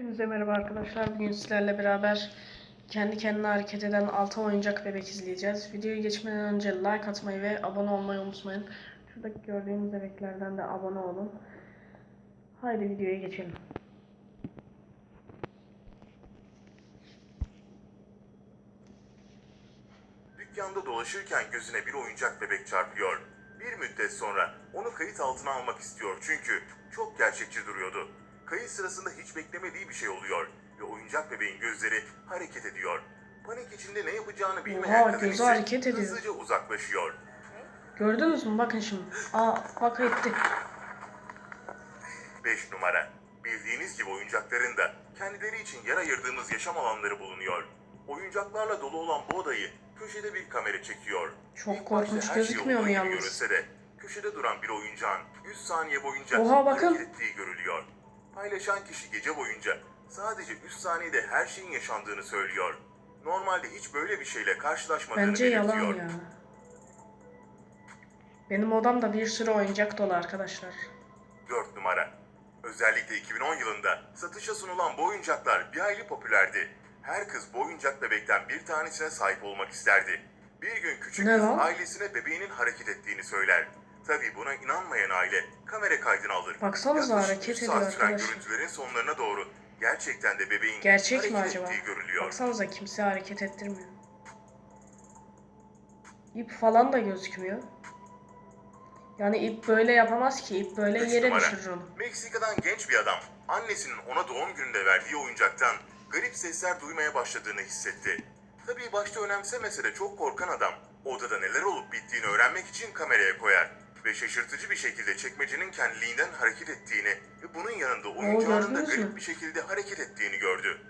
Hepinize merhaba arkadaşlar. Bugün sizlerle beraber kendi kendine hareket eden altın oyuncak bebek izleyeceğiz. Videoyu geçmeden önce like atmayı ve abone olmayı unutmayın. Şuradaki gördüğünüz bebeklerden de abone olun. Haydi videoya geçelim. Dükkanda dolaşırken gözüne bir oyuncak bebek çarpıyor. Bir müddet sonra onu kayıt altına almak istiyor çünkü çok gerçekçi duruyordu. Kayıt sırasında hiç beklemediği bir şey oluyor ve oyuncak bebeğin gözleri hareket ediyor. Panik içinde ne yapacağını bilmeyen Oha, kadın gözü ise hareket ediyor. hızlıca uzaklaşıyor. Gördünüz mü? Bakın şimdi. Aa bak etti. 5 numara. Bildiğiniz gibi oyuncakların da kendileri için yer ayırdığımız yaşam alanları bulunuyor. Oyuncaklarla dolu olan bu odayı köşede bir kamera çekiyor. Çok İlk korkunç her şey gözükmüyor mu olduğu gibi yalnız? Görünse de köşede duran bir oyuncağın 100 saniye boyunca Oha, bakın. hareket ettiği görülüyor. Paylaşan kişi gece boyunca sadece 3 saniyede her şeyin yaşandığını söylüyor. Normalde hiç böyle bir şeyle karşılaşmadığını Bence yalan belirtiyor. ya. Benim odamda bir sürü oyuncak dolu arkadaşlar. 4 numara. Özellikle 2010 yılında satışa sunulan bu oyuncaklar bir hayli popülerdi. Her kız bu oyuncak bebekten bir tanesine sahip olmak isterdi. Bir gün küçük Ne kız lan? ailesine bebeğinin hareket ettiğini söyler. Tabii buna inanmayan aile kamera kaydını alır. Baksanıza Yaklaşık hareket üç ediyor saat süren arkadaşlar. görüntülerin sonlarına doğru gerçekten de bebeğin Gerçek mi hareket acaba? ettiği görülüyor. Baksanıza kimse hareket ettirmiyor. İp falan da gözükmüyor. Yani ip böyle yapamaz ki. ip böyle Üç yere numara. düşürür onu. Meksika'dan genç bir adam annesinin ona doğum gününde verdiği oyuncaktan garip sesler duymaya başladığını hissetti. Tabii başta önemsemese de çok korkan adam odada neler olup bittiğini öğrenmek için kameraya koyar ve şaşırtıcı bir şekilde çekmecenin kendiliğinden hareket ettiğini ve bunun yanında oyuncağının da garip bir şekilde hareket ettiğini gördü.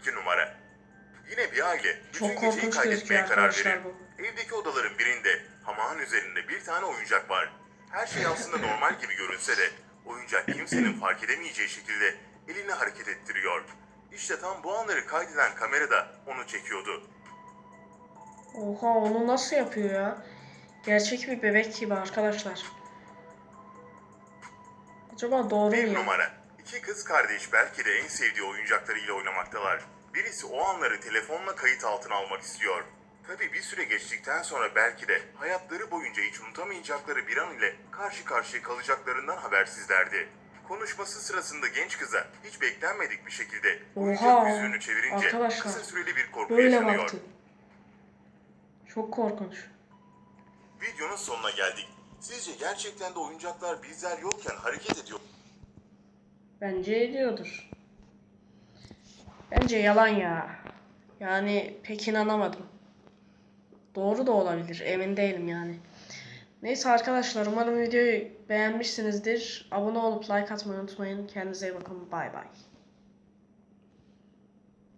İki numara. Yine bir aile bütün Çok geceyi korkunç kaydetmeye gözüküyor karar arkadaşlar verir. bu. Evdeki odaların birinde hamağın üzerinde bir tane oyuncak var. Her şey aslında normal gibi görünse de oyuncak kimsenin fark edemeyeceği şekilde elini hareket ettiriyor. İşte tam bu anları kaydeden kamera da onu çekiyordu. Oha onu nasıl yapıyor ya? Gerçek bir bebek gibi arkadaşlar. Acaba doğru mu Bir ya? numara. İki kız kardeş belki de en sevdiği oyuncaklarıyla oynamaktalar. Birisi o anları telefonla kayıt altına almak istiyor. Tabi bir süre geçtikten sonra belki de hayatları boyunca hiç unutamayacakları bir an ile karşı karşıya kalacaklarından habersizlerdi. Konuşması sırasında genç kıza hiç beklenmedik bir şekilde oyuncak Oha! yüzüğünü çevirince Arkadaşlar, kısa süreli bir korku Böyle yaşanıyor. baktı. Çok korkunç. Videonun sonuna geldik. Sizce gerçekten de oyuncaklar bizler yokken hareket ediyor Bence ediyordur. Bence yalan ya. Yani pek inanamadım. Doğru da olabilir. Emin değilim yani. Neyse arkadaşlar umarım videoyu beğenmişsinizdir. Abone olup like atmayı unutmayın. Kendinize iyi bakın. Bay bay.